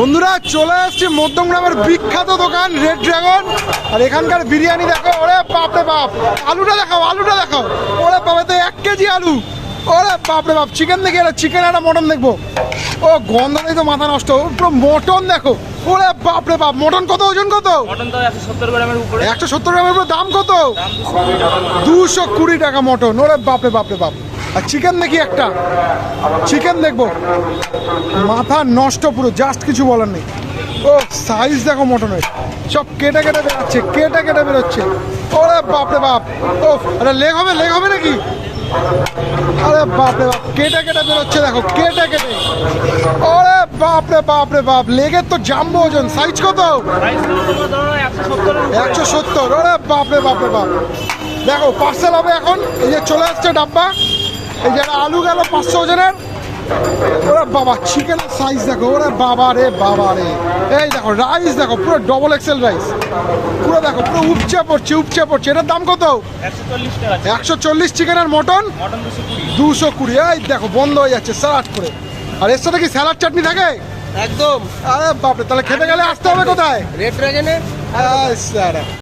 বন্ধুরা চলে আসছে মধ্যমগ্রামের বিখ্যাত দোকান রেড ড্রাগন আর এখানকার বিরিয়ানি দেখো ওরে বাপরে বাপ। আলুটা দেখাও আলুটা দেখাও। ওরে বাবা তো এক কেজি আলু। ওরে বাপরে বাপ চিকেন দেখি এটা চিকেন একটা মটন দেখব। ও গন্ধ নেই তো মাথা নষ্ট। ও পুরো মটন দেখো। ওরে বাপরে বাপ মটন কত ওজন কত? মটন তো একশো সত্তর গ্রামের উপরে। দাম কত? দুশো কুড়ি টাকা মটন ওরে বাপরে বাপরে বাপ। আর চিকেন দেখি একটা। চিকেন দেখব। মাথা নষ্ট পুরো জাস্ট কিছু বলার নেই। ও সাইজ দেখো মটনের। সব কেটে কেটে বেরোচ্ছে, কেটে কেটে বেরোচ্ছে। ওরে বাপরে বাপ। ও, আরে লেগ হবে লেগ হবে নাকি? আরে বাপরে বাপ, কেটে কেটে বেরোচ্ছে দেখো, কেটে কেটে। ওরে বাপরে বাপরে বাপ, লেগের তো জাম্বো ওজন। সাইজ কত? একশো সত্তর। ওরে বাপরে বাপরে বাপ। দেখো পার্সেল হবে এখন, এই যে চলে আসছে ডাব্বা। এই যে একটা আলু গেল পাঁচশো ওজনের। ওরে বাবা চিকেনের সাইজ দেখো ওরে বাবা রে বাবা রে। এই দেখো রাইস দেখো পুরো ডবল এক্সেল রাইস পুরো দেখো পুরো উপচে পড়ছে উপচে পড়ছে। এটার দাম কত? একশো চল্লিশ চিকেনের মটন দুশো কুড়ি। এই দেখো বন্ধ হয়ে যাচ্ছে স্যালাড করে। আর এর সাথে কি স্যালাড চাটনি থাকে? একদম। আরে বাপরে তাহলে খেতে গেলে আসতে হবে কোথায়? আয় স্যার।